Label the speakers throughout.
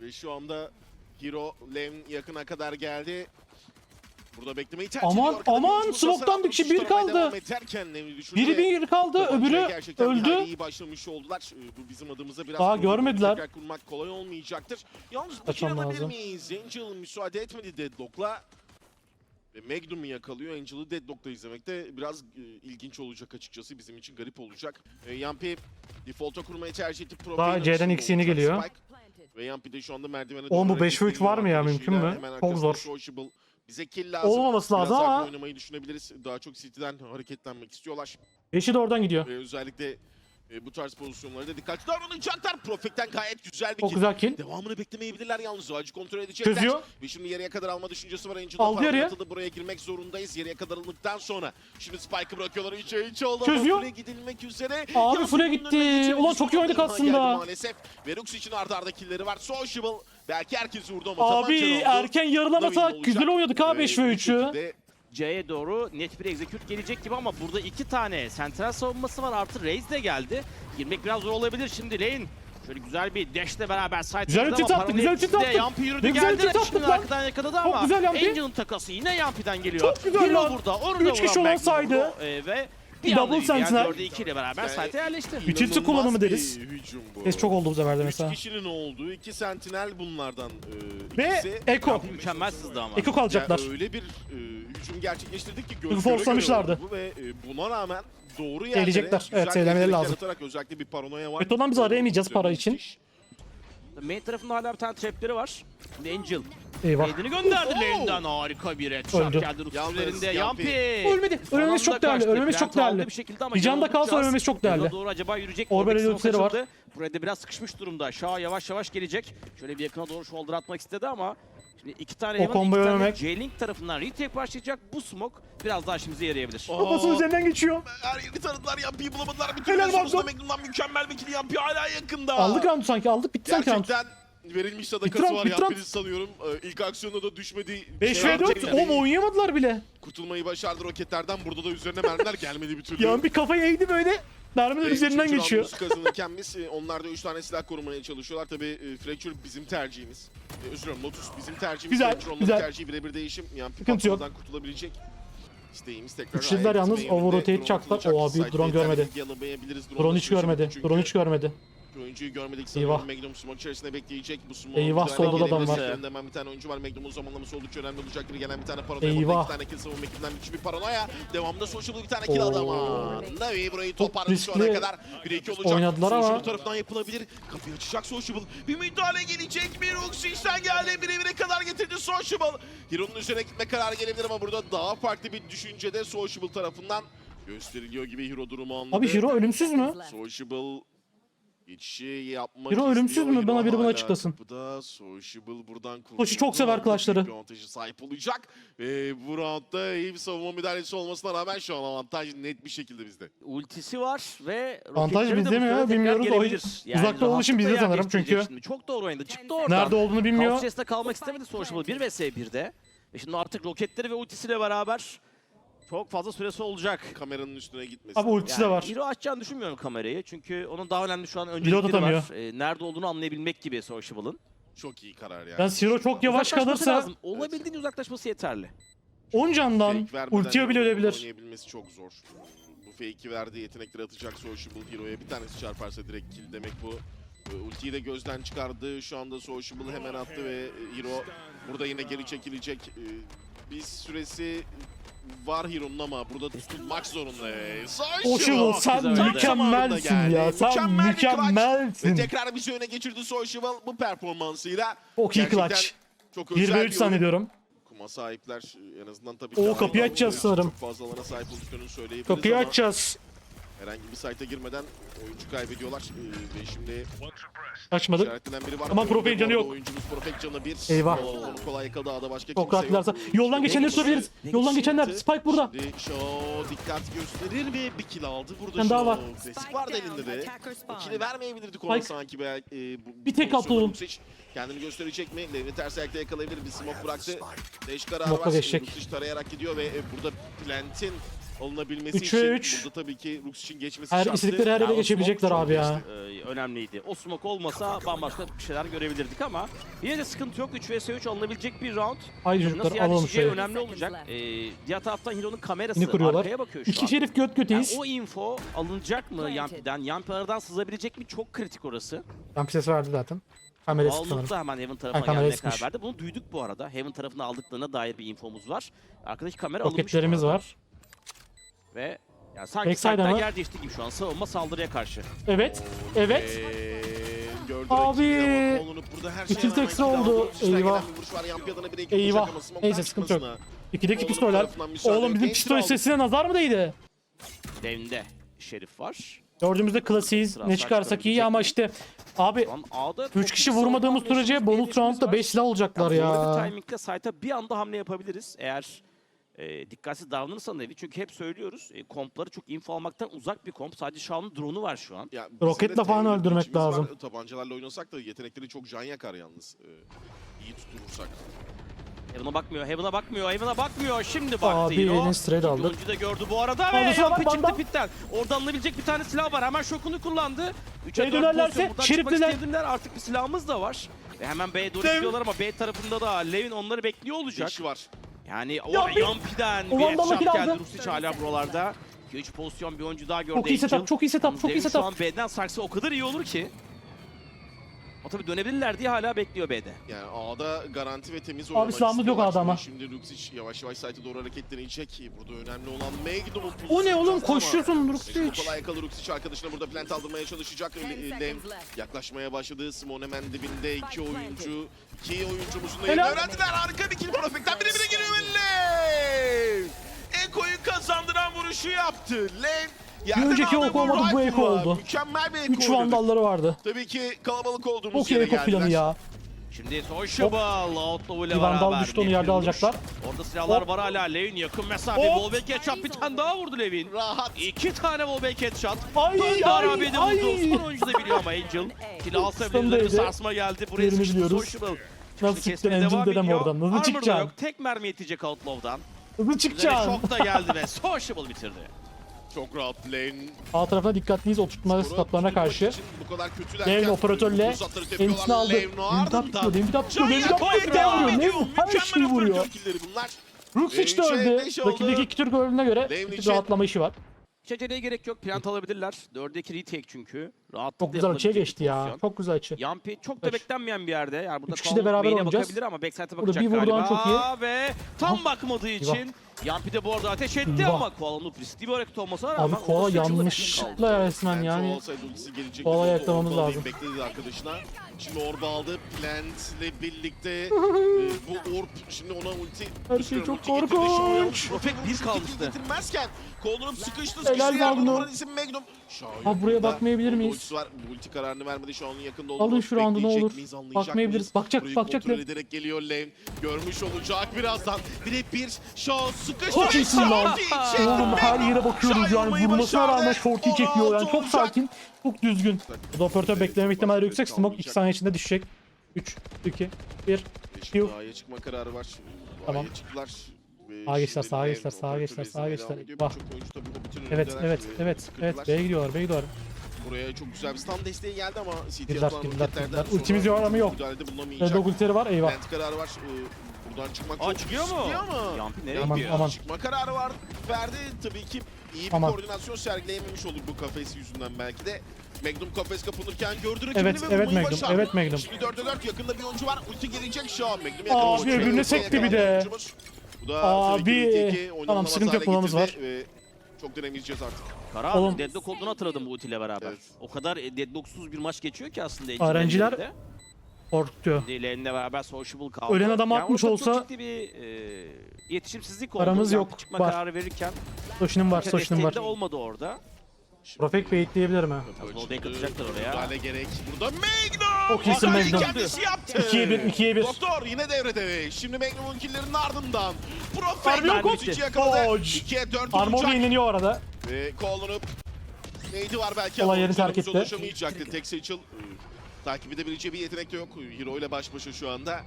Speaker 1: Ve şu anda Hero Lane yakına kadar geldi. Burada beklemeyi tercih
Speaker 2: Aman,
Speaker 1: ediyor. Arkada
Speaker 2: aman,
Speaker 1: bir
Speaker 2: smoke'tan bir kişi, bir kaldı.
Speaker 1: ederken
Speaker 2: Biri bir kaldı, öbürü öldü.
Speaker 1: iyi başlamış oldular. Ee, Bu bizim adımıza biraz
Speaker 2: Daha görmediler.
Speaker 1: tekrar kurmak kolay olmayacaktır. Yalnız kill alabilir
Speaker 2: lazım.
Speaker 1: miyiz? Angel müsaade etmedi Deadlock'la. Ve Magnum'u yakalıyor. Angel'ı Deadlock'ta izlemek de biraz e, ilginç olacak açıkçası. Bizim için garip olacak. E, Yampi default'a kurmayı tercih etti.
Speaker 2: Daha C'den
Speaker 1: olacak
Speaker 2: geliyor.
Speaker 1: Spike. Ve Yampi de şu anda merdivene
Speaker 2: Oğlum bu
Speaker 1: doğru
Speaker 2: 5 ve 3 var mı ya, mümkün mü? Çok zor.
Speaker 1: Bize kill lazım.
Speaker 2: Olmaması
Speaker 1: Biraz
Speaker 2: lazım
Speaker 1: erken
Speaker 2: ama
Speaker 1: oynamayı düşünebiliriz. Daha çok City'den hareketlenmek istiyorlar.
Speaker 2: eşi de oradan gidiyor.
Speaker 1: Ve özellikle e, bu tarz pozisyonlarda dikkatli davranacaklar. Profek'ten gayet güzel bir
Speaker 2: Çok güzel kill.
Speaker 1: Devamını beklemeyebilirler yalnız. Ağacı kontrol edecekler.
Speaker 2: Çözüyor.
Speaker 1: Ve şimdi yarıya kadar alma düşüncesi var. Angel'da
Speaker 2: Aldı yarıya.
Speaker 1: atıldı. Buraya girmek zorundayız. Yarıya kadar alındıktan sonra. Şimdi Spike'ı bırakıyorlar. 3'e 3 oldu.
Speaker 2: Çözüyor.
Speaker 1: Ama full'e gidilmek üzere.
Speaker 2: Abi
Speaker 1: bunun
Speaker 2: gitti. Ulan çok iyi oynadık aslında.
Speaker 1: Maalesef. Ve Rux için arda arda killleri var. Sociable. Belki herkes vurdu ama
Speaker 2: Abi erken yarılamasak
Speaker 1: Lavin
Speaker 2: güzel oynadık
Speaker 1: Ve
Speaker 2: 5 ve
Speaker 1: bu
Speaker 2: 3'ü.
Speaker 3: C'ye doğru net bir execute gelecek gibi ama burada iki tane sentral savunması var artı Raze de geldi. Girmek biraz zor olabilir şimdi Lane. Şöyle güzel bir dash'le beraber side
Speaker 2: Güzel ulti attı, güzel ulti attı.
Speaker 3: Yampi yürüdü
Speaker 2: Ne güzel
Speaker 3: geldi.
Speaker 2: ulti attık
Speaker 3: arkadan yakaladı ama
Speaker 2: güzel Yampi.
Speaker 3: Angel'ın takası yine Yampi'den geliyor.
Speaker 2: Çok güzel
Speaker 3: Hero
Speaker 2: lan.
Speaker 3: burada. Onu da
Speaker 2: kişi
Speaker 3: vuran
Speaker 2: olsaydı.
Speaker 3: Magnum oldu, e, ve bir
Speaker 2: Double sentinel.
Speaker 3: 4'e 2 ile beraber
Speaker 1: Yani-
Speaker 3: site'e yerleşti.
Speaker 2: Utility kullanımı
Speaker 1: bir
Speaker 2: deriz.
Speaker 1: hücum bu.
Speaker 2: Es çok oldu bu sefer de
Speaker 1: Üç
Speaker 2: mesela.
Speaker 1: kişinin olduğu iki sentinel bunlardan e,
Speaker 2: Ve
Speaker 1: ikisi.
Speaker 2: Eko.
Speaker 3: Mükemmel sızdı ama.
Speaker 2: Eko kalacaklar.
Speaker 1: Ya öyle bir e, hücum gerçekleştirdik ki göz göre
Speaker 2: force'lamışlardı.
Speaker 1: göre oldu bu ve e, buna rağmen doğru yerlere
Speaker 2: Eğilecekler. Evet, eğlenmeleri lazım.
Speaker 1: yaratarak özellikle bir paranoya var.
Speaker 2: Beto'dan biz arayamayacağız para için.
Speaker 1: Müthiş.
Speaker 3: Main tarafında hala bir tane trapleri var. Şimdi Angel
Speaker 2: Eyvah.
Speaker 3: Raid'ini gönderdi
Speaker 1: Oo!
Speaker 3: Lane'den harika bir headshot
Speaker 2: Öldü.
Speaker 3: geldi Rus
Speaker 1: Yalnız
Speaker 3: üzerinde
Speaker 1: Yampi-.
Speaker 2: Ölmedi. Ölmemiz çok değerli. Ölmemiz çok değerli.
Speaker 3: Bir şekilde ama
Speaker 2: Bir can da kalsa ölmemiz çok değerli.
Speaker 3: doğru acaba yürüyecek.
Speaker 2: Orbel ultileri var.
Speaker 3: Burada biraz sıkışmış durumda. Şah yavaş yavaş gelecek. Şöyle bir yakına doğru shoulder atmak istedi ama Şimdi iki tane
Speaker 2: O
Speaker 3: Heaven,
Speaker 2: komboyu
Speaker 3: iki tane. J-Link tarafından retake başlayacak. Bu smoke biraz daha işimize yarayabilir.
Speaker 2: Kafasının üzerinden geçiyor.
Speaker 1: Her yeri tanıdılar Yampi'yi bulamadılar. Bir türlü
Speaker 2: Helal
Speaker 1: sonrasında
Speaker 2: Magnum.
Speaker 1: Magnum'dan mükemmel bir kill Yampi hala yakında.
Speaker 2: Aldık roundu sanki aldık. Bitti sanki round.
Speaker 1: Gerçekten verilmiş sadakası
Speaker 2: Bitti round,
Speaker 1: var
Speaker 2: bitti round.
Speaker 1: Yampi'nin sanıyorum. Ee, ilk aksiyonda da düşmedi.
Speaker 2: 5
Speaker 1: Şey
Speaker 2: ve 4.
Speaker 1: yaptı.
Speaker 2: Oğlum oynayamadılar bile.
Speaker 1: Kurtulmayı başardı roketlerden. Burada da üzerine mermiler gelmedi bir türlü.
Speaker 2: Yani bir kafayı eğdi böyle.
Speaker 1: Ve
Speaker 2: üzerinden geçiyor.
Speaker 1: kazanırken biz e, onlar da 3 tane silah korumaya çalışıyorlar. Tabii e, Fracture bizim tercihimiz. E, özür dilerim Lotus bizim tercihimiz.
Speaker 2: Güzel,
Speaker 1: Fracture onların
Speaker 2: güzel.
Speaker 1: tercihi birebir değişim. Yani
Speaker 2: Sıkıntı yok.
Speaker 1: patrondan kurtulabilecek. İsteğimiz tekrar
Speaker 2: Üçlüler
Speaker 1: ayağa
Speaker 2: yalnız overrotate çaktılar. O abi, drone görmedi. Drone hiç görmedi. Drone hiç görmedi.
Speaker 1: Oyuncuyu görmedik
Speaker 2: Eyvah.
Speaker 1: sanırım. Magnum smoke içerisinde bekleyecek. Bu smoke
Speaker 2: Eyvah, solda da adam var.
Speaker 1: Hemen bir tane oyuncu var. Magnum'un zamanlaması oldukça önemli olacak. Bir gelen bir tane paranoya.
Speaker 2: Eyvah.
Speaker 1: İki tane kill savunma ekibinden müthiş bir paranoya. Devamında Sociable bir tane kill adama. Navi burayı toparladı şu ana kadar. 1-2 olacak.
Speaker 2: oynadılar ama-
Speaker 1: Sociable tarafından yapılabilir. Kapıyı açacak Sociable. Bir müdahale gelecek mi? Roxy işten geldi. Birebire kadar getirdi Sociable. Hero'nun üzerine gitme kararı gelebilir ama burada daha farklı bir düşüncede Sociable tarafından gösteriliyor gibi Hero durumu anladı.
Speaker 2: Abi Hero ölümsüz mü?
Speaker 1: Sociable geçişi yapmak
Speaker 2: ölümsüz
Speaker 1: istiyor.
Speaker 2: mü? Bana biri bunu
Speaker 1: hala
Speaker 2: açıklasın.
Speaker 1: Kapıda Sociable buradan kurtuldu.
Speaker 2: Koçu çok sever.
Speaker 1: Büyük bir avantajı sahip olacak. Ve bu roundda iyi bir savunma müdahalesi olmasına rağmen şu an avantaj net bir şekilde bizde.
Speaker 3: Ultisi var ve
Speaker 2: Avantaj
Speaker 3: roketleri de
Speaker 2: bizde
Speaker 3: bu
Speaker 2: mi ya?
Speaker 3: sırada tekrar
Speaker 2: Bilmiyoruz. O
Speaker 3: gelebilir.
Speaker 2: uzakta olduğu için bizde
Speaker 3: rahatlıkla
Speaker 2: sanırım
Speaker 3: yerleştirecek
Speaker 2: çünkü.
Speaker 3: Şimdi. Çok doğru oynadı. Çıktı oradan.
Speaker 2: Nerede olduğunu bilmiyor.
Speaker 3: Kaos kalmak istemedi Sociable 1 vs 1'de. Ve şimdi artık roketleri ve ultisiyle beraber çok fazla süresi olacak.
Speaker 1: Kameranın üstüne gitmesi.
Speaker 2: Abi ultisi de var.
Speaker 3: Hero açacağını düşünmüyorum kamerayı. Çünkü onun daha önemli şu an öncelikleri
Speaker 2: atamıyor.
Speaker 3: var. Ee, nerede olduğunu anlayabilmek gibi Sociable'ın.
Speaker 1: Çok iyi karar yani.
Speaker 2: Yani Hero çok yavaş
Speaker 3: Uzaklaşması
Speaker 2: kalırsa
Speaker 3: lazım. Olabildiğince uzaklaşması yeterli.
Speaker 2: 10 candan
Speaker 1: Fake vermeden
Speaker 2: ultiye bile ölebilir.
Speaker 1: Oynayabilmesi çok zor. Bu fake'i verdiği yetenekleri atacak Sociable Hero'ya bir tanesi çarparsa direkt kill demek bu. Ee, Ultiyi de gözden çıkardı. Şu anda Sociable hemen attı ve e, Hero burada yine geri çekilecek. Ee, Bir süresi var Hero'nun ama burada tutulmak zorunda. Sociable!
Speaker 2: sen
Speaker 3: Güzel
Speaker 2: mükemmelsin ya. Sen
Speaker 1: Mükemmel bir clutch. Ve
Speaker 2: mükemmelsin.
Speaker 1: tekrar bizi öne geçirdi Sociable bu performansıyla.
Speaker 2: Çok iyi
Speaker 1: Gerçekten
Speaker 2: clutch.
Speaker 1: Çok
Speaker 2: 1
Speaker 1: özel
Speaker 2: ve
Speaker 1: bir
Speaker 2: 3
Speaker 1: oyun.
Speaker 2: zannediyorum.
Speaker 1: Kuma sahipler en azından tabii
Speaker 2: Oo,
Speaker 1: ki
Speaker 2: kapıyı açacağız
Speaker 1: için
Speaker 2: sanırım.
Speaker 1: Çok fazla alana sahip olduklarını söyleyebiliriz
Speaker 2: Kapıyı
Speaker 1: ama
Speaker 2: açacağız.
Speaker 1: Herhangi bir site'a girmeden oyuncu kaybediyorlar. Ee, ve şimdi
Speaker 2: Açmadık.
Speaker 1: işaretlenen biri var.
Speaker 2: Ama
Speaker 1: Önde
Speaker 2: Profek
Speaker 1: bu
Speaker 2: canı yok.
Speaker 1: Oyuncumuz Profek canı bir.
Speaker 2: Eyvah.
Speaker 1: Oo, Onu kolay yakaladı. Ada başka
Speaker 2: Çok
Speaker 1: kimse
Speaker 2: rahat
Speaker 1: yok.
Speaker 2: Yoldan geçenleri tutabiliriz. Yoldan geçenler. Spike burada.
Speaker 1: Şimdi Shaw dikkat gösterir mi? Bir kill aldı burada
Speaker 2: tane daha
Speaker 1: Shaw.
Speaker 2: var.
Speaker 1: Klasik vardı elinde de. O kill'i vermeyebilirdik ona
Speaker 2: Spike.
Speaker 1: sanki belki. E, bu,
Speaker 2: Bir tek
Speaker 1: bu. Lucic Kendini gösterecek mi? Levni ters ayakta yakalayabilir. Bir smoke bıraktı. Deş kararı
Speaker 2: Smoke'la
Speaker 1: var.
Speaker 2: geçecek.
Speaker 1: Lucic tarayarak gidiyor ve e, burada Plant'in alınabilmesi
Speaker 2: Üç
Speaker 1: için
Speaker 2: üç.
Speaker 1: burada tabii ki Rux için geçmesi
Speaker 2: Her
Speaker 1: şarttı.
Speaker 2: istedikleri her yere
Speaker 3: o
Speaker 2: geçebilecekler
Speaker 3: smoke
Speaker 2: abi ya.
Speaker 3: çok, e, önemliydi. O smoke olmasa bambaşka bir şeyler görebilirdik ama yine de sıkıntı yok. 3 vs 3 alınabilecek bir round.
Speaker 2: Haydi
Speaker 3: Nasıl
Speaker 2: çocuklar alalım
Speaker 3: yerleşeceği
Speaker 2: şeyi.
Speaker 3: önemli olacak. E, diğer taraftan Hero'nun kamerası
Speaker 2: Yine kuruyorlar.
Speaker 3: arkaya bakıyor şu
Speaker 2: İki
Speaker 3: an.
Speaker 2: şerif göt
Speaker 3: Yani
Speaker 2: göteyiz.
Speaker 3: o info alınacak mı Yampi'den? Yampi aradan sızabilecek mi? Çok kritik orası.
Speaker 2: Tam ses verdi zaten. Kamerası sanırım.
Speaker 3: Ağırlıkta hemen Heaven tarafına
Speaker 2: Ha, kamerayı
Speaker 3: gelmeye karar
Speaker 2: sıkmış.
Speaker 3: verdi. Bunu duyduk bu arada. Heaven tarafını aldıklarına dair bir infomuz var. Arkadaki kamera alınmış bu
Speaker 2: Roketlerimiz
Speaker 3: arada.
Speaker 2: var.
Speaker 3: Ve yani sanki
Speaker 2: Backside
Speaker 3: Backside
Speaker 2: ama.
Speaker 3: yer değişti gibi şu an. Savunma saldırıya karşı.
Speaker 2: Evet. Evet.
Speaker 1: Ee, gördü
Speaker 2: Abi.
Speaker 1: rakibi ama burada her
Speaker 2: ekstra
Speaker 1: aldı.
Speaker 2: oldu. Eyvah.
Speaker 1: gelen bir vuruş var.
Speaker 2: Eyvah. Neyse, sıkıntı yok.
Speaker 1: çıkmasına.
Speaker 2: İkideki
Speaker 1: Kolun'un
Speaker 2: pistoller.
Speaker 1: tarafından müsaade
Speaker 2: Oğlum bizim
Speaker 1: yok.
Speaker 2: pistol sesine nazar mı değdi?
Speaker 3: Devinde Şerif var.
Speaker 2: Gördüğümüzde klasiğiz.
Speaker 3: Sıra
Speaker 2: Ne çıkarsak iyi ama işte abi
Speaker 3: Şu an A'da
Speaker 2: 3 kişi vurmadığımız sürece bonus roundda 5 silah olacaklar
Speaker 3: bir
Speaker 2: ya.
Speaker 3: timing'de site'a bir anda hamle yapabiliriz. Eğer e, dikkatsiz davranırsan Evi. Çünkü hep söylüyoruz. E, kompları çok info almaktan uzak bir komp. Sadece Shao'nun drone'u var şu an.
Speaker 1: Ya bizim
Speaker 2: Roketle
Speaker 1: de
Speaker 2: falan öldürmek
Speaker 1: içimiz var.
Speaker 2: lazım.
Speaker 1: Tabancalarla oynasak da yetenekleri çok can yakar yalnız. Ee, iyi tutturursak.
Speaker 3: Heaven'a bakmıyor, Heaven'a bakmıyor, Heaven'a bakmıyor. Şimdi baktı
Speaker 2: Abi yine straight
Speaker 3: İkinci
Speaker 2: aldık.
Speaker 3: oyuncu da gördü bu arada
Speaker 2: Aldı
Speaker 3: ve Yampi
Speaker 2: bak,
Speaker 3: çıktı
Speaker 2: bak.
Speaker 3: pitten. Orada alınabilecek bir tane silah var. Hemen şokunu kullandı. 3'e
Speaker 2: B'ye
Speaker 3: 4
Speaker 2: dönerlerse
Speaker 3: pozisyon. Buradan
Speaker 2: şerifliler.
Speaker 3: çıkmak isteyebilirler. Artık bir silahımız da var. Ve hemen B'ye doğru
Speaker 2: Dev.
Speaker 3: gidiyorlar ama B tarafında da Levin onları bekliyor olacak.
Speaker 1: İşi var.
Speaker 3: Yani o
Speaker 2: Yampi.
Speaker 3: Yampi'den bir
Speaker 2: kill
Speaker 3: geldi.
Speaker 2: aldı.
Speaker 3: Rusic hala buralarda. 3 pozisyon bir oyuncu daha gördü.
Speaker 2: Çok iyi setup, çok iyi setup, çok iyi
Speaker 3: Levin Şu
Speaker 2: setup.
Speaker 3: an B'den sarksa o kadar iyi olur ki. O tabii dönebilirler diye hala bekliyor B'de.
Speaker 1: Yani A'da garanti ve temiz
Speaker 2: Abi
Speaker 1: oynamak
Speaker 2: silahımız yok
Speaker 1: istiyorlar.
Speaker 2: A'da ama.
Speaker 1: Şimdi Luxic yavaş yavaş site'e doğru hareketlenecek. Burada önemli olan Magnum'un
Speaker 2: O ne oğlum
Speaker 1: ama
Speaker 2: koşuyorsun Luxic.
Speaker 1: kolay yakalı Luxic arkadaşına burada plant aldırmaya çalışacak.
Speaker 4: Seconds
Speaker 1: Lem yaklaşmaya başladı. Simon hemen dibinde iki oyuncu. İki oyuncumuzun da
Speaker 2: Helal.
Speaker 1: yerini öğrendiler. Harika bir kill Perfect'ten bire bire giriyor ve Lem. Eko'yu kazandıran vuruşu yaptı. Lem yerden
Speaker 2: önceki
Speaker 1: aldığı
Speaker 2: ok olmadı, bu Eko oldu.
Speaker 1: Mükemmel bir Eko
Speaker 2: 3
Speaker 1: oynadı.
Speaker 2: vandalları vardı.
Speaker 1: Tabii ki kalabalık olduğumuz
Speaker 2: Çok iyi
Speaker 1: yere
Speaker 2: eko
Speaker 1: geldiler.
Speaker 2: planı ya.
Speaker 3: Şimdi Sociable Outlaw ile
Speaker 2: Bir vandal
Speaker 3: beraber.
Speaker 2: düştü, onu yerde
Speaker 3: bir
Speaker 2: alacaklar.
Speaker 3: Orada silahlar
Speaker 2: Hop.
Speaker 3: var hala. Levin yakın mesafe.
Speaker 2: Hop.
Speaker 3: Wallbang headshot bir tane daha vurdu Levin.
Speaker 1: Rahat.
Speaker 3: İki tane wallbang headshot.
Speaker 2: Ay,
Speaker 3: Böyle
Speaker 2: ay,
Speaker 3: harabiyede
Speaker 2: ay.
Speaker 3: vurdu. Son oyuncu da biliyor ama Angel. Kill alsa bir sarsma geldi. Buraya sıkıştı
Speaker 2: biliyoruz.
Speaker 3: Sociable.
Speaker 2: Nasıl
Speaker 3: Çıktı,
Speaker 2: çıktın Angel dedem oradan? Nasıl
Speaker 3: Armor da
Speaker 2: çıkacaksın?
Speaker 3: yok. Tek mermi yetecek Outlaw'dan.
Speaker 2: Hızlı
Speaker 3: Üzerine
Speaker 2: çıkacaksın.
Speaker 3: şok da geldi ve Sociable bitirdi.
Speaker 1: Çok rahat lane.
Speaker 2: A tarafına dikkatliyiz oturtma statlarına karşı.
Speaker 1: Bu kadar kötülerken
Speaker 2: Levin operatörle
Speaker 1: tepiyorlar.
Speaker 2: aldı.
Speaker 1: Levin
Speaker 2: tutuyor,
Speaker 1: Can
Speaker 2: Levin
Speaker 1: Yako'ya
Speaker 2: tutuyor,
Speaker 1: devam
Speaker 2: Levin
Speaker 1: ediyor.
Speaker 2: vuruyor. Her şeyi vuruyor. de
Speaker 1: Üçe
Speaker 2: öldü. Rakibindeki iki Türk öldüğüne göre bir rahatlama işi var.
Speaker 3: Hiç aceleye gerek yok. Plant alabilirler. 4'e 2 retake çünkü. Rahatlıkla
Speaker 2: Çok güzel açıya geçti ya.
Speaker 3: pozisyon.
Speaker 2: Çok güzel açı.
Speaker 3: Yampi çok da beklenmeyen bir yerde. Yani burada
Speaker 2: Üç kişi de beraber oynayacağız.
Speaker 3: bakabilir ama backside'e
Speaker 2: Burada
Speaker 3: bakacak
Speaker 2: bir vurdu
Speaker 3: galiba.
Speaker 2: çok iyi.
Speaker 3: Ve tam bakmadığı için Yampi de bu arada ateş etti
Speaker 2: Eyvah.
Speaker 3: ama Koala'nın riskli bir hareket olmasına
Speaker 2: Abi
Speaker 3: rağmen
Speaker 2: koala
Speaker 3: bir kaldı.
Speaker 2: yanlışlıkla resmen yani. Koala
Speaker 1: Orada
Speaker 2: ayaklamamız lazım.
Speaker 1: Bekledi arkadaşına. Şimdi orba aldı. Plant'le birlikte e, bu orb şimdi ona ulti
Speaker 2: Her şey çok korkunç.
Speaker 3: Tek bir kalmıştı.
Speaker 1: Getirmezken kolunu sıkıştı.
Speaker 2: Helal
Speaker 1: Sıkıştı yer
Speaker 2: Magnum.
Speaker 1: bunun isim Magnum. Şahin
Speaker 2: Ha, buraya
Speaker 1: burada.
Speaker 2: bakmayabilir miyiz?
Speaker 1: ultisi var. Ulti kararını vermedi. An yakında
Speaker 2: Alın
Speaker 1: olduğunu
Speaker 2: şu roundu ne
Speaker 1: bekleyecek
Speaker 2: olur.
Speaker 1: miyiz, anlayacak
Speaker 2: Bakmayabiliriz.
Speaker 1: mıyız?
Speaker 2: Bakacak,
Speaker 1: Burayı
Speaker 2: bakacak
Speaker 1: kontrol ederek geliyor Lane. Görmüş olacak birazdan. Birebir Shaw sıkıştı.
Speaker 2: Çok iyisin lan. Oğlum her yere bakıyoruz
Speaker 1: Şahin
Speaker 2: yani vurmasına rağmen shorty çekiyor yani çok
Speaker 1: 16 olacak.
Speaker 2: sakin, çok düzgün. Bu da operatör bekleme ihtimali yüksek. Smoke 2 saniye içinde düşecek. 3, 2, 1.
Speaker 1: Şimdi
Speaker 2: Yuh.
Speaker 1: A'ya çıkma kararı var.
Speaker 2: Tamam.
Speaker 1: A'ya çıktılar.
Speaker 2: Sağa geçtiler, sağa geçtiler, sağa geçtiler, sağa geçtiler. Bak. Evet, evet,
Speaker 1: ve
Speaker 2: evet, evet. B'ye gidiyorlar, B'ye gidiyorlar.
Speaker 1: Buraya çok güzel bir stun desteği geldi ama CT
Speaker 2: Girdiler,
Speaker 1: atılan
Speaker 2: girdiler,
Speaker 1: roketlerden
Speaker 2: girdiler. Ultimiz yok ama yok. Red ultileri var, eyvah.
Speaker 1: Plant kararı var. Ee, Buradan çıkmak
Speaker 3: Aa çıkıyor mu?
Speaker 1: Çıkıyor mu?
Speaker 3: Yampi nereye
Speaker 2: Aman,
Speaker 3: gidiyor?
Speaker 2: aman.
Speaker 1: Çıkma kararı var. Verdi tabii ki iyi bir
Speaker 2: Aman.
Speaker 1: koordinasyon sergileyememiş olur bu kafes yüzünden belki de. Magnum kafes kapanırken gördü rakibini
Speaker 2: Evet,
Speaker 1: ve
Speaker 2: evet Magnum,
Speaker 1: başardı.
Speaker 2: evet Magnum.
Speaker 1: Şimdi 4'e 4 yakında bir oyuncu var. Ulti gelecek şu an. Magnum yakalamış.
Speaker 2: birbirine sekti bir de.
Speaker 1: oyuncumuz. Bu da
Speaker 2: Abi. Tamam, sıkıntı yok, kulağımız
Speaker 1: getirdi ve Çok denemeyeceğiz artık.
Speaker 3: Kara
Speaker 2: Oğlum.
Speaker 3: deadlock olduğunu hatırladım bu ultiyle beraber.
Speaker 1: Evet.
Speaker 3: O kadar e, deadlocksuz bir maç geçiyor ki aslında. ilk
Speaker 2: RNG'ler
Speaker 3: ellerinde.
Speaker 2: Korkutuyor.
Speaker 3: Lane'le beraber sociable kaldı.
Speaker 2: Ölen adam atmış
Speaker 3: orada
Speaker 2: olsa-
Speaker 3: Çok ciddi bir e, iletişimsizlik oldu.
Speaker 2: Aramız yok,
Speaker 3: Çıkma
Speaker 2: var.
Speaker 3: kararı verirken.
Speaker 2: Soşinin var, Soşinin var.
Speaker 3: desteğinde olmadı orada.
Speaker 2: Profek bait diyebilirim ha.
Speaker 3: Wallbang atacaklar oraya.
Speaker 1: Müdahale gerek. Burada Magnum!
Speaker 2: Çok iyisin Magnum.
Speaker 1: kendisi yaptı.
Speaker 2: 2'ye 1, 2'ye 1.
Speaker 1: Doktor yine devrede. Şimdi Magnum'un killerinin ardından. Profek
Speaker 2: Harbi yok
Speaker 1: Magnum
Speaker 3: oldu.
Speaker 1: yakaladı.
Speaker 2: Dodge.
Speaker 1: 2'ye 4
Speaker 2: Armor
Speaker 1: olacak.
Speaker 2: yenileniyor arada.
Speaker 1: Ve Colon'up neydi var belki
Speaker 2: Olay yerini terk etti.
Speaker 1: ulaşamayacaktı. Tek seçil e, takip edebileceği bir yetenek de yok. Hero ile baş başa şu anda.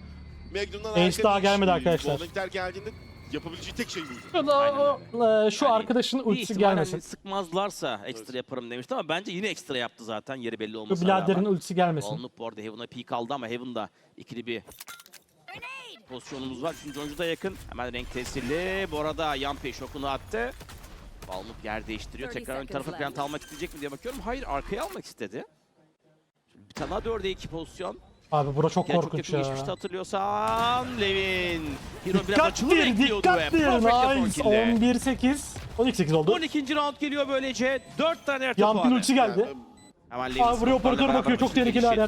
Speaker 1: Magnum'dan
Speaker 2: Ace daha gelmedi arkadaşlar.
Speaker 1: Volnekler geldiğinde yapabileceği tek şey buydu.
Speaker 2: Ya da
Speaker 3: Aynen
Speaker 2: e, şu
Speaker 3: Yani
Speaker 2: arkadaşın
Speaker 3: Bir
Speaker 2: ultisi
Speaker 3: ihtimalle
Speaker 2: gelmesin.
Speaker 3: sıkmazlarsa ekstra yaparım demişti ama bence yine ekstra yaptı zaten yeri belli
Speaker 2: Şu
Speaker 3: olmasına
Speaker 2: biraderin
Speaker 3: rağmen.
Speaker 2: ultisi gelmesin.
Speaker 3: Olnup bu arada Heaven'a peek aldı ama Heaven'da ikili bir pozisyonumuz var. Üçüncü oyuncu da yakın. Hemen renk tesirli. Bu arada Yampi şokunu attı. Olnup yer değiştiriyor.
Speaker 4: 30
Speaker 3: Tekrar ön tarafa
Speaker 4: seconds
Speaker 3: plant
Speaker 4: left.
Speaker 3: almak isteyecek mi diye bakıyorum. Hayır arkaya almak istedi. Şimdi bir tane daha dörde iki pozisyon.
Speaker 2: Abi bura çok
Speaker 3: çok
Speaker 2: korkunç
Speaker 3: yakın
Speaker 2: ya.
Speaker 3: geçmişti hatırlıyorsan. Levin. Hero biraz
Speaker 2: Dikkat bir,
Speaker 3: ve
Speaker 2: dikkat bir. Nice.
Speaker 3: kill'le.
Speaker 2: 11-8. 12-8 oldu.
Speaker 3: 12. round geliyor böylece. 4 tane ertesi
Speaker 2: Yampin ultisi geldi.
Speaker 1: Yani,
Speaker 3: Hemen
Speaker 2: Aa, buraya
Speaker 3: smoke'larla
Speaker 2: operatör
Speaker 3: beraber
Speaker 2: bakıyor, çok tehlikeli hala.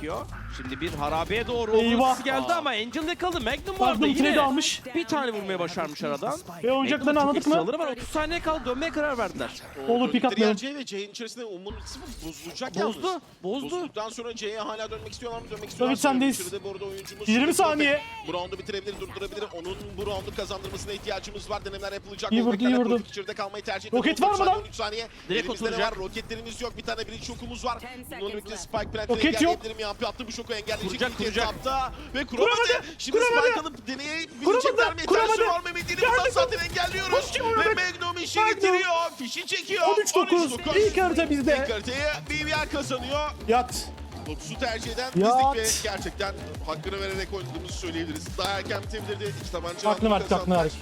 Speaker 3: Şimdi bir harabeye doğru
Speaker 2: Eyvah.
Speaker 3: geldi ama Angel yakaladı. Magnum arada
Speaker 2: Magnum trade
Speaker 3: yine
Speaker 2: almış.
Speaker 3: bir tane vurmaya başarmış aradan.
Speaker 2: Ve oyuncaklarını
Speaker 3: Magnum'un
Speaker 2: anladık
Speaker 3: çok
Speaker 2: mı?
Speaker 3: ekstraları var. 30 saniye kaldı. Dönmeye karar verdiler.
Speaker 2: Olur, pick atmayalım.
Speaker 1: C ve C'nin içerisinde Umut'un sıfır bozulacak
Speaker 3: Bozdu.
Speaker 1: yalnız.
Speaker 3: Bozdu.
Speaker 1: Bozduktan sonra C'ye hala dönmek istiyorlar mı? Dönmek istiyorlar.
Speaker 2: David sendeyiz.
Speaker 1: Bu sırada bu arada oyuncumuz
Speaker 2: 20 saniye.
Speaker 1: Bu roundu bitirebilir, durdurabilir. Onun bu roundu kazandırmasına ihtiyacımız var. Denemeler yapılacak.
Speaker 2: İyi vurdu, iyi vurdu.
Speaker 1: İçeride kalmayı tercih etti.
Speaker 2: Roket
Speaker 1: 14
Speaker 2: var mı lan?
Speaker 1: 13 saniye.
Speaker 3: Direkt
Speaker 1: Elimizde ne
Speaker 3: oturacak.
Speaker 1: var? Roketlerimiz yok. Bir tane bridge şokumuz var.
Speaker 4: 10
Speaker 1: Bunun
Speaker 4: left.
Speaker 1: Spike plant'ı
Speaker 2: Roket yok.
Speaker 1: engelleyebilirim. Yampı attı bu şoku engelleyecek.
Speaker 3: Kuracak,
Speaker 1: İlk
Speaker 3: kuracak.
Speaker 1: etapta Ve kuramadı. Şimdi
Speaker 2: kuramadı.
Speaker 1: Spike alıp deneyebilecekler mi?
Speaker 2: Kuramadı,
Speaker 1: Tersi
Speaker 2: kuramadı.
Speaker 1: var Mehmet'in. Biz zaten engelliyoruz. Ve Magnum işi
Speaker 2: Magnum.
Speaker 1: getiriyor. Fişi çekiyor.
Speaker 2: 13-9. İlk harita bizde.
Speaker 1: İlk haritayı BBR kazanıyor.
Speaker 2: Yat.
Speaker 1: Lotus'u tercih eden
Speaker 2: Yat.
Speaker 1: bizdik ve gerçekten hakkını vererek oynadığımızı söyleyebiliriz. Daha erken bitebilirdi. İki tabanca
Speaker 2: Aklını
Speaker 1: aldık,
Speaker 2: verdik aklını
Speaker 1: kazandılar.
Speaker 2: verdik.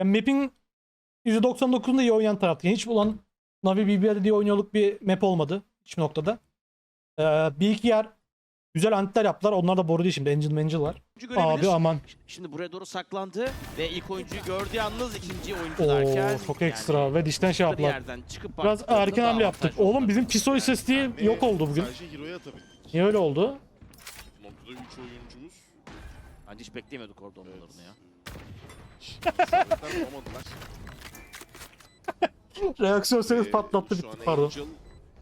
Speaker 2: Yani map'in %99'unda iyi oynayan taraftı. Yani hiç bulan Navi BBR'de diye oynuyorduk bir map olmadı. Hiçbir noktada. Ee, bir iki yer güzel antler yaptılar. Onlar da boru değil şimdi. Angel Mangel var. Abi aman.
Speaker 3: Şimdi buraya doğru saklandı ve ilk oyuncuyu gördü yalnız ikinci oyuncu
Speaker 2: Oo
Speaker 3: derken.
Speaker 2: çok ekstra
Speaker 3: yani
Speaker 2: ve dişten şey yaptılar. Biraz erken hamle yaptık. Oğlum bizim Piso SSD yok oldu bugün.
Speaker 1: Sadece Hero'ya atabildik.
Speaker 2: Niye öyle oldu?
Speaker 1: Noktada 3 oyuncumuz.
Speaker 3: Bence hiç beklemiyorduk orada onlarını ya.
Speaker 1: İsabetler bulamadılar.
Speaker 2: Reaksiyon
Speaker 1: Ee,
Speaker 2: seniz patlattı
Speaker 1: şu
Speaker 2: bitti pardon.
Speaker 1: Angel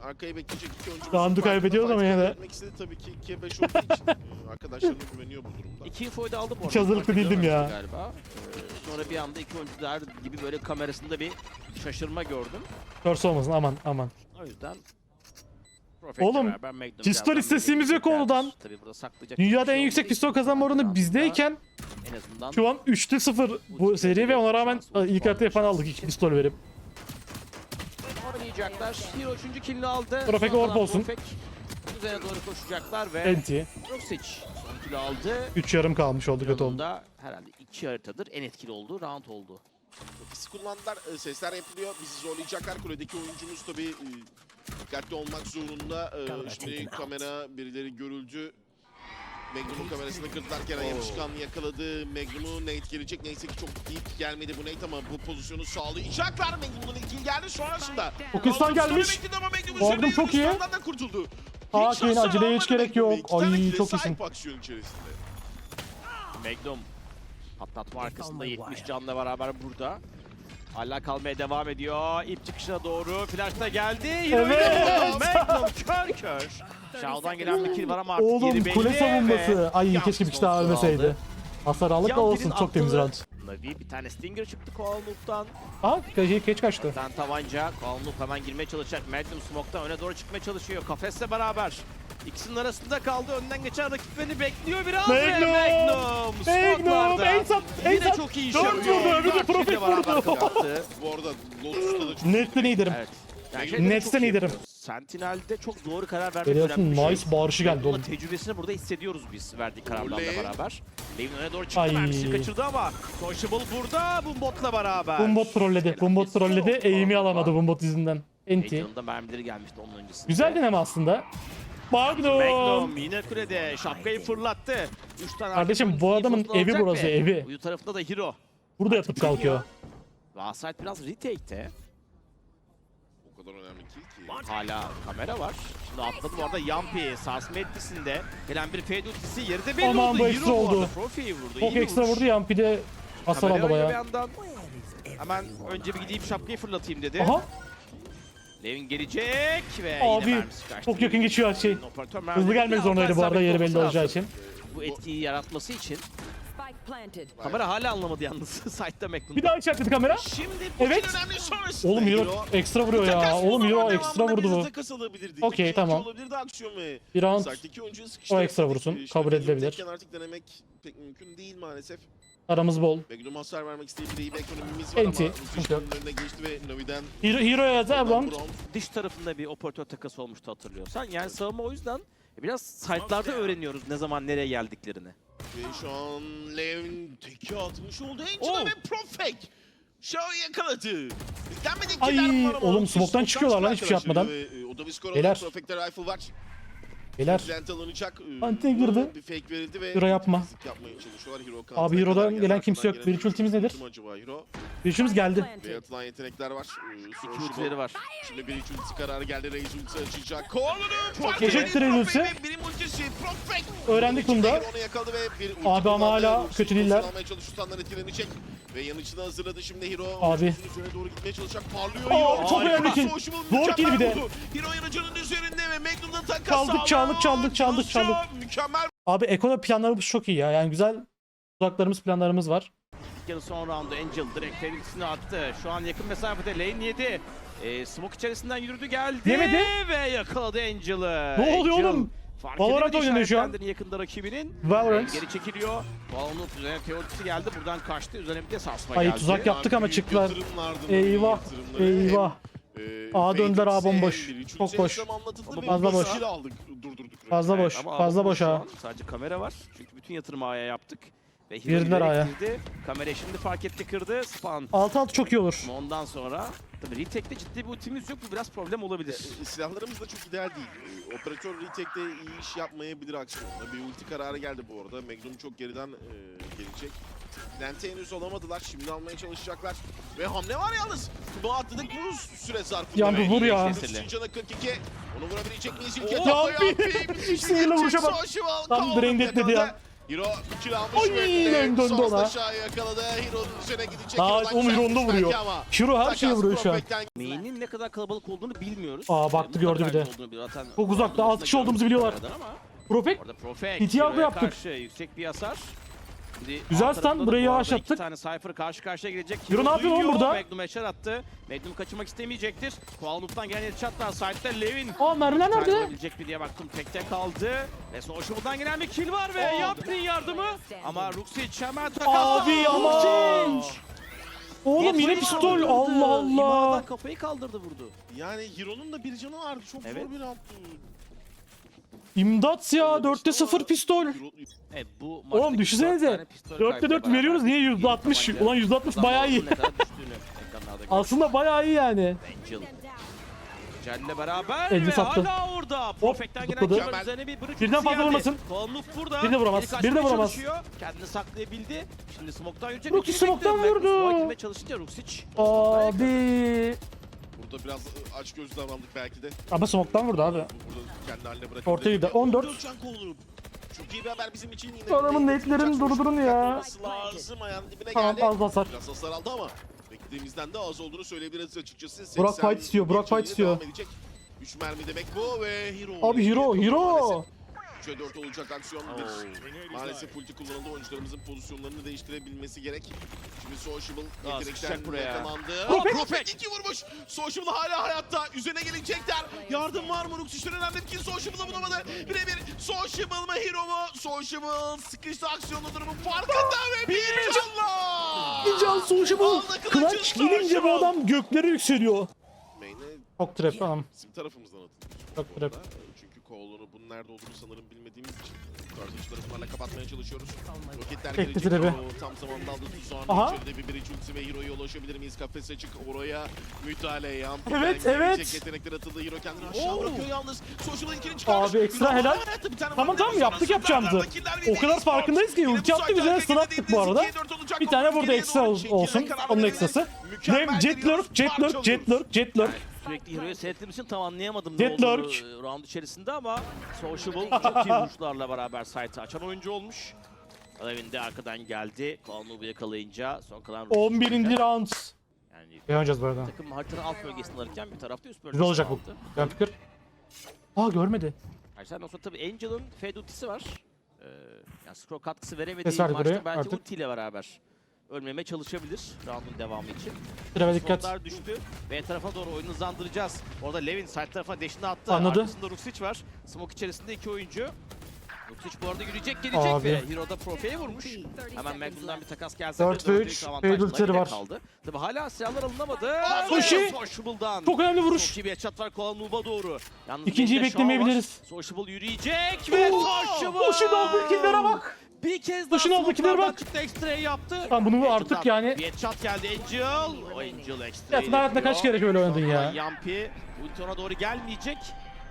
Speaker 1: Arkayı bekleyecek iki oyuncumuz.
Speaker 2: Roundu
Speaker 1: var.
Speaker 2: kaybediyoruz ama yine de.
Speaker 1: kaybetmek istedi tabii ki 2'ye 5 olduğu için. e, Arkadaşlarına güveniyor bu durumda.
Speaker 3: İki infoyu da aldı bu arada.
Speaker 2: Hiç hazırlıklı değildim ya.
Speaker 3: Galiba. Ee, sonra bir anda iki oyuncular gibi böyle kamerasında bir şaşırma gördüm.
Speaker 2: Curse olmasın aman aman.
Speaker 3: O yüzden
Speaker 2: Oğlum, pistol istatistiğimiz yok oldudan.
Speaker 3: Tabii burada saklayacak.
Speaker 2: Dünyada en
Speaker 3: şey
Speaker 2: yüksek
Speaker 3: olmadığı
Speaker 2: pistol
Speaker 3: için
Speaker 2: kazanma oranı bizdeyken
Speaker 3: en azından
Speaker 2: şu an 3'te 0 bu seri ve ona rağmen e, ilk haritaya falan aldık iki pistol verip.
Speaker 3: Oynayacaklar. Hero 3. killini aldı.
Speaker 2: Profek
Speaker 3: Son
Speaker 2: orp olsun.
Speaker 3: Profek Üzerine doğru koşacaklar ve
Speaker 2: Enti.
Speaker 3: Roxic son kill'i aldı.
Speaker 2: 3 yarım kalmış oldu kötü oldu.
Speaker 3: Yanında herhalde iki haritadır en etkili olduğu round oldu.
Speaker 1: Pisi kullandılar. e, Sesler yapılıyor. Bizi zorlayacaklar. Kuledeki oyuncumuz tabii e, dikkatli olmak zorunda. E, Şimdi kamera birileri görüldü. Magnum'un kamerasını kırdılar. Kenan yapışkan yakaladı. Magnum'u Nate gelecek. Neyse ki çok deep gelmedi bu Nate ama bu pozisyonu sağlayacaklar. Magnum'un ilk geldi sonrasında. Round
Speaker 2: gelmiş.
Speaker 1: üzerine
Speaker 2: çok iyi.
Speaker 1: Da kurtuldu.
Speaker 2: Aa, Kane, aceleye hiç gerek yok. Ay, çok iyisin.
Speaker 3: Magnum patlatma arkasında 70 canla beraber burada. Hala kalmaya devam ediyor. İp çıkışına doğru. Flash da geldi.
Speaker 2: Evet.
Speaker 3: Magnum kör kör. Shaw'dan gelen bir kill var ama artık
Speaker 2: Oğlum
Speaker 3: yeri belli.
Speaker 2: kule
Speaker 3: ve
Speaker 2: savunması. Ay
Speaker 3: Yalnız
Speaker 2: keşke bir kişi daha ölmeseydi.
Speaker 3: aldı.
Speaker 2: Hasar aldık da
Speaker 3: Yan
Speaker 2: olsun
Speaker 3: birin
Speaker 2: çok temiz
Speaker 3: attığı-
Speaker 2: round.
Speaker 3: Navi bir tane Stinger çıktı Koalnuk'tan.
Speaker 2: Aa geç, geç kaçtı.
Speaker 3: Sen tabanca. Koalnuk hemen girmeye çalışacak. Magnum Smoke'tan öne doğru çıkmaya çalışıyor. Kafesle beraber. İkisinin arasında kaldı. Önden geçen rakiplerini bekliyor biraz. ve
Speaker 2: Magnum!
Speaker 3: Magnum.
Speaker 2: Magnum!
Speaker 3: Spotlarda
Speaker 2: Ensat!
Speaker 3: Yine
Speaker 2: Ensat!
Speaker 3: çok iyi iş
Speaker 2: Dört
Speaker 3: yapıyor.
Speaker 2: vurdu, öbürü de
Speaker 3: Dört
Speaker 2: Profit
Speaker 3: kill'le beraber
Speaker 2: vurdu.
Speaker 1: Bu arada Lotus'ta da çok
Speaker 2: Netten iyidirim.
Speaker 3: Evet. Yani
Speaker 1: Nets'ten
Speaker 3: çok iyi
Speaker 2: iyidir.
Speaker 3: yapıyor. Sentinel'de çok doğru karar vermek
Speaker 2: Görüyorsun
Speaker 3: önemli bir şey.
Speaker 2: nice bağırışı geldi
Speaker 3: Magnum'un
Speaker 2: oğlum.
Speaker 3: tecrübesini burada hissediyoruz biz verdiği kararlarla
Speaker 1: Oley.
Speaker 3: beraber. Levin öne doğru çıktı.
Speaker 2: Ay.
Speaker 3: Mermisini kaçırdı ama Sociable burada. Bumbot'la beraber.
Speaker 2: Bumbot trolledi. Bumbot trolledi. Eğimi alamadı Bumbot yüzünden. Enti.
Speaker 3: Heyecanında mermileri gelmişti onun öncesinde.
Speaker 2: Güzel deneme aslında. Magnum.
Speaker 3: Magnum yine kulede şapkayı fırlattı. Üç tane
Speaker 2: Kardeşim,
Speaker 3: arkadaşın
Speaker 2: bu adamın evi burası,
Speaker 3: ve
Speaker 2: evi.
Speaker 3: Uyu tarafında da Hero.
Speaker 2: Burada yatıp kalkıyor.
Speaker 3: Vasait biraz retake'te.
Speaker 1: o kadar önemli.
Speaker 3: Hala kamera var. Şimdi atladı bu arada Yampi sarsma etkisinde. Gelen bir fade ultisi yeri de belli
Speaker 2: Aman,
Speaker 3: oldu.
Speaker 2: bu
Speaker 3: Hero bu
Speaker 2: oldu.
Speaker 3: Profi'yi vurdu.
Speaker 2: Çok
Speaker 3: İyi bir
Speaker 2: ekstra
Speaker 3: vuruş.
Speaker 2: vurdu Yampi de hasar
Speaker 3: Kamera
Speaker 2: aldı
Speaker 3: bir
Speaker 2: bayağı.
Speaker 3: yandan. Hemen önce bir gideyim şapkayı fırlatayım dedi.
Speaker 2: Aha
Speaker 3: Levin gelecek ve
Speaker 2: Abi,
Speaker 3: yine mermisi kaçtı.
Speaker 2: çok yakın geçiyor her şey.
Speaker 3: Operatör
Speaker 2: Hızlı gelmek zorundaydı bu arada yeri belli olacağı için.
Speaker 3: Bu etkiyi yaratması için. Kamera hala anlamadı yalnız. Site'da Macklin.
Speaker 2: Bir daha işaretledi kamera.
Speaker 1: Şimdi bu
Speaker 2: Evet.
Speaker 1: önemli sonrasında
Speaker 2: Oğlum Hero ekstra vuruyor ya. Oğlum Hero ekstra vurdu bu. Okey, tamam.
Speaker 1: oyuncu olabilirdi aksiyon ve
Speaker 2: Bir round
Speaker 1: oyuncuyu
Speaker 2: o ekstra vursun,
Speaker 1: İşte
Speaker 2: kabul
Speaker 1: Magnum
Speaker 2: edilebilir.
Speaker 1: tekken artık denemek pek mümkün değil maalesef.
Speaker 2: aramız bol.
Speaker 1: Magnum hasar vermek isteyebilir. iyi bir ekonomimiz var
Speaker 2: Enti,
Speaker 1: ama
Speaker 2: sıkıntı yok.
Speaker 1: Rüzgar'ın önüne geçti ve Navi'den
Speaker 2: Hero, Hero'ya
Speaker 1: bu round
Speaker 3: Dış tarafında bir operatör takası olmuştu hatırlıyorsan. Yani savunma o yüzden biraz site'larda öğreniyoruz ne zaman nereye geldiklerini.
Speaker 1: Ve şu an Levin teki atmış oldu. Angela
Speaker 3: Oh.
Speaker 1: ve Profek. Show'u yakaladı.
Speaker 2: Ay, oğlum smoke'tan çıkıyorlar lan hiçbir şey.
Speaker 1: Ve, e,
Speaker 2: Beyler.
Speaker 1: Profek'te rifle var.
Speaker 2: Beyler.
Speaker 1: Alınacak. E,
Speaker 2: Ante girdi.
Speaker 1: Bir fake verildi ve
Speaker 2: Hero yapma.
Speaker 1: temizlik yapmaya çalışıyorlar. Hero
Speaker 2: Abi Hero'dan gelen kimse yok.
Speaker 1: Arkadan
Speaker 2: Bir ultimiz nedir?
Speaker 1: kim acaba Hero?
Speaker 2: Geldi.
Speaker 1: Ve atılan yetenekler var. Ee,
Speaker 3: İki ultileri var.
Speaker 1: Şimdi bir üç ultisi kararı geldi. Reis ultisi açacak. Kornunu fark
Speaker 2: Teşekkür
Speaker 1: edildi. Birim ultisi. Profek.
Speaker 2: Öğrendik bunu da.
Speaker 1: Hero Onu yakaladı ve bir ulti
Speaker 2: Abi ama
Speaker 1: kullandı.
Speaker 2: hala
Speaker 1: Ultisi
Speaker 2: kötü değiller.
Speaker 1: Almaya çalışırsanlar etkilenecek. Ve yanıcını hazırladı şimdi Hero.
Speaker 2: Abi.
Speaker 1: Ultisinin üzerine doğru gitmeye çalışacak. Parlıyor
Speaker 2: Aa,
Speaker 1: Hero.
Speaker 2: çok
Speaker 1: Harika.
Speaker 2: önemli kill.
Speaker 1: Social
Speaker 2: Zor kill bir de.
Speaker 1: vurdu. Hero yanıcının üzerinde ve Magnum'da takas sağladı.
Speaker 2: Çaldık, çaldık, çaldık, çaldık.
Speaker 1: Mükemmel
Speaker 2: Abi ekonomi planlarımız çok iyi ya. Yani güzel uzaklarımız planlarımız var.
Speaker 3: Yarı son roundu Angel direkt tehlikesini attı. Şu an yakın mesafede lane yedi. Ee, smoke içerisinden yürüdü geldi.
Speaker 2: Yemedi.
Speaker 3: Ve yakaladı Angel'ı.
Speaker 2: Ne oluyor
Speaker 3: Angel
Speaker 2: oğlum?
Speaker 3: Fark
Speaker 2: Valorant oynanıyor şu an.
Speaker 3: yakında rakibinin.
Speaker 2: Valorant.
Speaker 3: Geri çekiliyor. Valorant üzerine teorisi geldi. Buradan kaçtı. Üzerine bir de sarsma
Speaker 2: Ay
Speaker 3: geldi.
Speaker 2: tuzak yaptık ama çıktılar. Eyvah. Eyvah.
Speaker 1: Ee,
Speaker 2: A döndüler, A bomboş. Çok boş. Fazla boş.
Speaker 1: kill aldık, durdurduk.
Speaker 2: Fazla boş. Fazla boş
Speaker 3: an Sadece kamera var. Çünkü bütün yatırımı A'ya yaptık. Ve Hero
Speaker 2: Girdiler
Speaker 3: bilerek
Speaker 2: A'ya.
Speaker 3: girdi. Kamera şimdi fark etti kırdı. Spawn.
Speaker 2: 6-6 çok iyi olur.
Speaker 3: Ama Ondan sonra tabii retake'de ciddi bir ultimiz yok. Bu biraz problem olabilir.
Speaker 1: Ee, Silahlarımız da çok ideal değil. Ee, Operatör retake'de iyi iş yapmayabilir aksiyonda. Bir ulti kararı geldi bu arada. Magnum çok geriden e, gelecek. Plant'e henüz alamadılar. Şimdi almaya çalışacaklar. Ve hamle var yalnız. Bu atladık bu süre zarfında.
Speaker 2: Yampi
Speaker 1: Ve
Speaker 2: vur ya.
Speaker 1: Sincan'a 42. Onu vurabilecek miyiz? İlk
Speaker 3: Oo,
Speaker 1: etapta
Speaker 2: Yampi.
Speaker 1: Yampi. Bir
Speaker 2: vuruşa bak. Tam brain dead dedi ya.
Speaker 1: Hero kill almış
Speaker 2: Ay,
Speaker 1: ve
Speaker 2: ona.
Speaker 1: aşağıya yakaladı. Hero'nun üzerine gidecek.
Speaker 2: Hero
Speaker 1: güzel
Speaker 2: onda vuruyor. Hero her şeyi
Speaker 1: takas
Speaker 2: vuruyor şu an.
Speaker 3: Main'in ne kadar kalabalık olduğunu bilmiyoruz.
Speaker 2: Aa, baktı,
Speaker 3: Ee,
Speaker 2: gördü bir de. Çok uzakta,
Speaker 3: Orada
Speaker 2: altı kişi olduğumuzu biliyorlar. Profek
Speaker 3: Profek. Hero'ya
Speaker 2: yaptık.
Speaker 3: Karşı yüksek bir hasar. Şimdi
Speaker 2: Güzel
Speaker 3: alt da
Speaker 2: burayı
Speaker 3: bu arada
Speaker 2: yavaşlattık.
Speaker 3: İki tane Cypher karşı karşıya gelecek.
Speaker 2: Hero ne yapıyor oğlum burada?
Speaker 3: Magnum eşer attı. Magnum kaçırmak istemeyecektir. Kualnut'tan gelen headshot var. Side'da Levin.
Speaker 2: Aa mermiler nerede?
Speaker 3: vurabilecek mi diye baktım. Tekte kaldı. Ve Social'dan gelen bir kill var ve
Speaker 2: Aa.
Speaker 3: yaptığın yardımı. Ama Ruxic hemen takasla.
Speaker 2: Abi aman. Oğlum yine pistol. Allah Allah.
Speaker 3: İmadan kafayı kaldırdı vurdu.
Speaker 1: Yani Hero'nun da bir canı vardı. Çok
Speaker 3: Evet.
Speaker 1: zor bir rounddu.
Speaker 2: İmdat ya 4'te 0 pistol.
Speaker 3: Evet bu
Speaker 2: Oğlum düşünsenize,
Speaker 3: dört tane pistol
Speaker 2: 4'te
Speaker 3: kaybıyla
Speaker 2: 4 veriyoruz niye
Speaker 3: beraber
Speaker 2: %60?
Speaker 3: tabanca
Speaker 2: Ulan %60 bayağı iyi. Aslında bayağı iyi yani.
Speaker 3: Cel'le beraber
Speaker 2: Elini
Speaker 3: ve
Speaker 2: sattı.
Speaker 3: hala orada. Profek'ten gelen
Speaker 2: zıpladı.
Speaker 3: Kemal üzerine bir bırak
Speaker 2: Birden fazla vurmasın.
Speaker 3: Kovalnuf burada.
Speaker 2: Bir de vuramaz,
Speaker 3: Geri kaçmaya
Speaker 2: bir de vuramaz.
Speaker 3: Kendini saklayabildi. Şimdi smoke'tan yürüyecek.
Speaker 2: Ruki
Speaker 3: Rukic
Speaker 2: smoke'tan vurdu.
Speaker 3: Smoke'a çalışınca Ruksic.
Speaker 2: Abi.
Speaker 1: Burada biraz aç gözlü davrandık belki de.
Speaker 2: Ama smoke'tan vurdu abi.
Speaker 1: Burada kendi haline bırakıp...
Speaker 2: Ortayı da 14.
Speaker 1: Can Kovulup. Çok iyi bir haber bizim için yine.
Speaker 2: Adamın netlerini durdurun ya.
Speaker 1: Lazım ayağının dibine
Speaker 2: Tamam
Speaker 1: geldi.
Speaker 2: fazla hasar.
Speaker 1: Biraz hasar aldı ama beklediğimizden de az olduğunu söyleyebiliriz açıkçası.
Speaker 2: Burak
Speaker 1: 80
Speaker 2: fight istiyor, Burak fight istiyor.
Speaker 1: devam edecek. 3 mermi demek bu ve Hero.
Speaker 2: Abi hero hero.
Speaker 1: 3'e 4 olacak aksiyon bir. Maalesef ulti kullanıldı. Oyuncularımızın pozisyonlarını değiştirebilmesi gerek. Şimdi Sociable yetenekten
Speaker 3: buraya.
Speaker 1: yakalandı. Aa, Profek iki vurmuş. Sociable hala hayatta. Üzerine gelecekler. Yardım var mı? Ruksuş'tan önemli kill. Sociable'ı bulamadı. Birebir Sociable mı Hero mu? Sociable sıkıştı aksiyonlu durumun farkında ve bir canla.
Speaker 2: Bir can sociable. Clutch gelince bu adam göklere yükseliyor. Çok trap tamam.
Speaker 1: bizim tarafımızdan atılmış.
Speaker 2: Çok trap.
Speaker 1: Koğlu'nu bunun nerede olduğunu sanırım bilmediğimiz için karşı taraflarla kapatmaya çalışıyoruz. Roketler gelecek. Hero tam zamanında aldı tuzağın içeride bir bridge ultisi ve Hero'ya ulaşabilir miyiz? Kafes açık oraya müdahale yan.
Speaker 2: Evet,
Speaker 1: Gelecek
Speaker 2: evet.
Speaker 1: Yetenekler atıldı. Hero kendini aşağı
Speaker 3: Oo.
Speaker 1: bırakıyor yalnız. Social'ın ilkini çıkarmış.
Speaker 2: Abi ekstra helal. Tamam tamam yaptık yapacağımızı. O kadar farkındayız ki ulti attı
Speaker 1: hareketi
Speaker 2: stun attık bu arada.
Speaker 1: dediğimiz 2-4 olacak.
Speaker 2: Bir tane burada ekstra olsun. Onun ekstrası.
Speaker 1: Mükemmel
Speaker 2: Hem Jet
Speaker 1: geliyoruz,
Speaker 3: Sürekli Hero'yu seyrettiğim için tam anlayamadım ne olduğunu
Speaker 2: Lurk.
Speaker 3: e, round içerisinde ama Sociable çok iyi vuruşlarla beraber site'ı açan oyuncu olmuş. Alevin de arkadan geldi. Kalnub'u yakalayınca son kalan Rukic
Speaker 2: 11.
Speaker 3: olacak.
Speaker 2: round.
Speaker 3: Yani
Speaker 2: Ne oynayacağız bu arada?
Speaker 3: takım haritanın alt bölgesini alırken bir tarafta üst bölgesini
Speaker 2: Güzel olacak bu.
Speaker 3: aldı.
Speaker 2: Ben fikir. Aa görmedi.
Speaker 3: Ayrıca ondan sonra tabii Angel'ın Fade ultisi var. Ee, yani skor katkısı veremediği
Speaker 2: Ses verdi
Speaker 3: maçta
Speaker 2: buraya,
Speaker 3: belki
Speaker 2: artık.
Speaker 3: ultiyle beraber ölmeme çalışabilir roundun devamı için.
Speaker 2: Treve dikkat.
Speaker 3: Spotlar düştü. B tarafa doğru oyunu hızlandıracağız. Orada Levin side tarafa dash'ini attı.
Speaker 2: Anladı.
Speaker 3: Arkasında Ruxic var. Smoke içerisinde iki oyuncu. Ruxic bu arada yürüyecek gelecek
Speaker 2: Abi.
Speaker 3: ve Hero'da Profe'ye vurmuş. Hemen Magnum'dan bir takas gelse
Speaker 2: Dört
Speaker 3: de
Speaker 2: ve
Speaker 3: dördüncü
Speaker 2: üç,
Speaker 3: avantaj
Speaker 2: Fade ultileri
Speaker 3: Navi'de
Speaker 2: var.
Speaker 3: Kaldı. Tabi hala silahlar alınamadı.
Speaker 2: Soshi! Çok önemli vuruş.
Speaker 3: İyi bir headshot var Koala Nuba doğru. Yalnız
Speaker 2: İkinciyi beklemeyebiliriz.
Speaker 3: Sociable yürüyecek ve!
Speaker 2: Boşun aldı killere bak.
Speaker 3: Bir kez daha
Speaker 2: Boşun aldı killere
Speaker 3: smoke'lardan
Speaker 2: bak.
Speaker 3: çıktı yaptı.
Speaker 2: Tamam, bunu artık yani-
Speaker 3: Bir headshot geldi Angel. O Angel extra.
Speaker 2: Hayatında hayatında kaç kere böyle oynadın ya?
Speaker 3: Yampi ulti ona doğru gelmeyecek.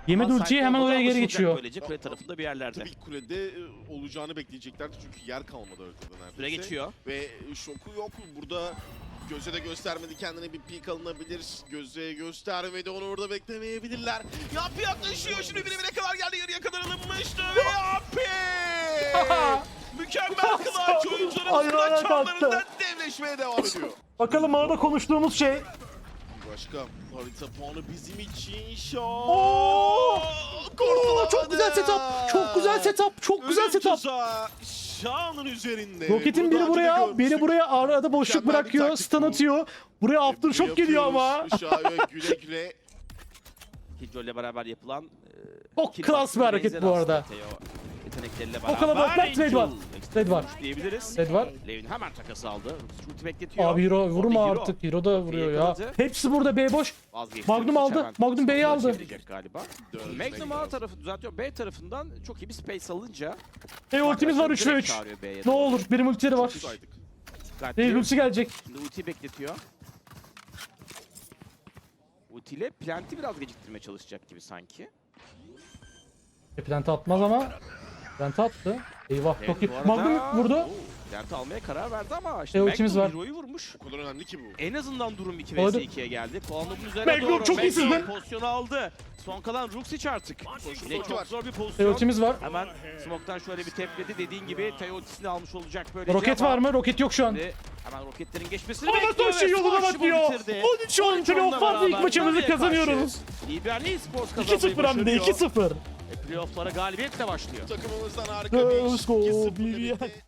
Speaker 2: Yemedi
Speaker 3: Ama
Speaker 2: ultiyi hemen oraya geri geçiyor.
Speaker 3: Böylece kule tarafında bir yerlerde.
Speaker 1: Tabii kulede e, olacağını bekleyeceklerdi çünkü yer kalmadı haritada neredeyse.
Speaker 3: Süre geçiyor.
Speaker 1: Ve şoku yok. Burada Göze de göstermedi kendine bir peek alınabilir. Göze göstermedi onu orada beklemeyebilirler. Yampi yaklaşıyor. Şimdi bire bire kadar geldi. Yarıya kadar alınmıştı. Ve Yampi! Mükemmel clutch oyuncuların çanlarından
Speaker 2: kalktı.
Speaker 1: devleşmeye devam ediyor.
Speaker 2: Bakalım arada konuştuğumuz şey.
Speaker 1: Başka harita puanı bizim için şok.
Speaker 2: Çok güzel setup. Çok güzel setup. Çok güzel
Speaker 1: Ölüm
Speaker 2: setup.
Speaker 1: tuzağı Şah'ın üzerinde.
Speaker 2: Roketin
Speaker 1: Bunu
Speaker 2: biri
Speaker 1: daha önce de
Speaker 2: buraya,
Speaker 1: görmüştük.
Speaker 2: biri buraya arada boşluk
Speaker 1: Mükemmel bir
Speaker 2: bırakıyor,
Speaker 1: taktik
Speaker 2: stun
Speaker 1: bu.
Speaker 2: atıyor. Buraya aftershock geliyor ama.
Speaker 1: Şah'ı güle güle.
Speaker 3: Killjoy ile beraber yapılan
Speaker 2: Çok
Speaker 3: kill
Speaker 2: klas bir hareket
Speaker 3: benzer
Speaker 2: bu
Speaker 3: aslında
Speaker 2: arada.
Speaker 3: Teo yetenekleriyle
Speaker 2: O kadar
Speaker 3: beraber.
Speaker 2: bak, trade var. Trade var.
Speaker 3: diyebiliriz.
Speaker 2: Red var.
Speaker 3: Levin hemen takas aldı. Ulti bekletiyor.
Speaker 2: Abi hero vurma
Speaker 3: Hero
Speaker 2: artık. Hero da vuruyor ya. Hepsi burada B boş.
Speaker 3: Vazgeçti.
Speaker 2: Magnum aldı. Magnum B'yi aldı.
Speaker 3: galiba. Magnum A tarafı düzeltiyor. B tarafından çok iyi bir space alınca.
Speaker 2: E ultimiz var 3 ve
Speaker 3: direkt
Speaker 2: 3.
Speaker 3: çağırıyor B'ye
Speaker 2: Ne olur benim ultileri var. Değil ulti gelecek.
Speaker 3: Şimdi ultiyi bekletiyor. Ultiyle planti biraz geciktirmeye çalışacak gibi sanki.
Speaker 2: E, Plant atmaz ama. Plant attı. Eyvah
Speaker 3: Evet,
Speaker 2: çok iyi.
Speaker 3: arada-
Speaker 2: Magnum vurdu.
Speaker 3: Planti almaya karar verdi ama işte
Speaker 2: E,
Speaker 3: Magnum
Speaker 2: var.
Speaker 3: Hero'yu vurmuş.
Speaker 1: O kadar önemli ki bu.
Speaker 3: En azından durum 2
Speaker 2: Orada-
Speaker 3: vs 2'ye geldi. Kovalımın üzerine
Speaker 2: Magnum
Speaker 3: doğru.
Speaker 2: çok iyisin lan.
Speaker 3: Pozisyonu aldı. Son kalan Ruxic artık. Yine
Speaker 1: var.
Speaker 3: çok zor bir pozisyon.
Speaker 2: ultimiz var.
Speaker 3: Hemen smoke'tan şöyle bir tepledi. Dediğin gibi Teo ultisini almış olacak böylece
Speaker 2: Roket
Speaker 3: ama
Speaker 2: var mı? Roket yok şu an.
Speaker 3: şimdi Hemen roketlerin geçmesini
Speaker 2: Ama
Speaker 3: bekliyor
Speaker 2: Toshi yoluna
Speaker 3: Toshi bu
Speaker 2: bakıyor.
Speaker 3: bitirdi.
Speaker 2: 13 10
Speaker 3: Onunla
Speaker 2: playoff'larda ilk maçımızı kazanıyoruz.
Speaker 3: İBRL Esports
Speaker 2: 2-0
Speaker 3: kazanmayı
Speaker 2: hem de
Speaker 3: başarıyor.
Speaker 2: 2-0.
Speaker 3: Playoff'lara galibiyetle başlıyor.
Speaker 1: Takımımızdan harika bir
Speaker 2: Let's
Speaker 1: iş.
Speaker 2: go,
Speaker 1: 2-0
Speaker 2: BBL.
Speaker 1: birlikte.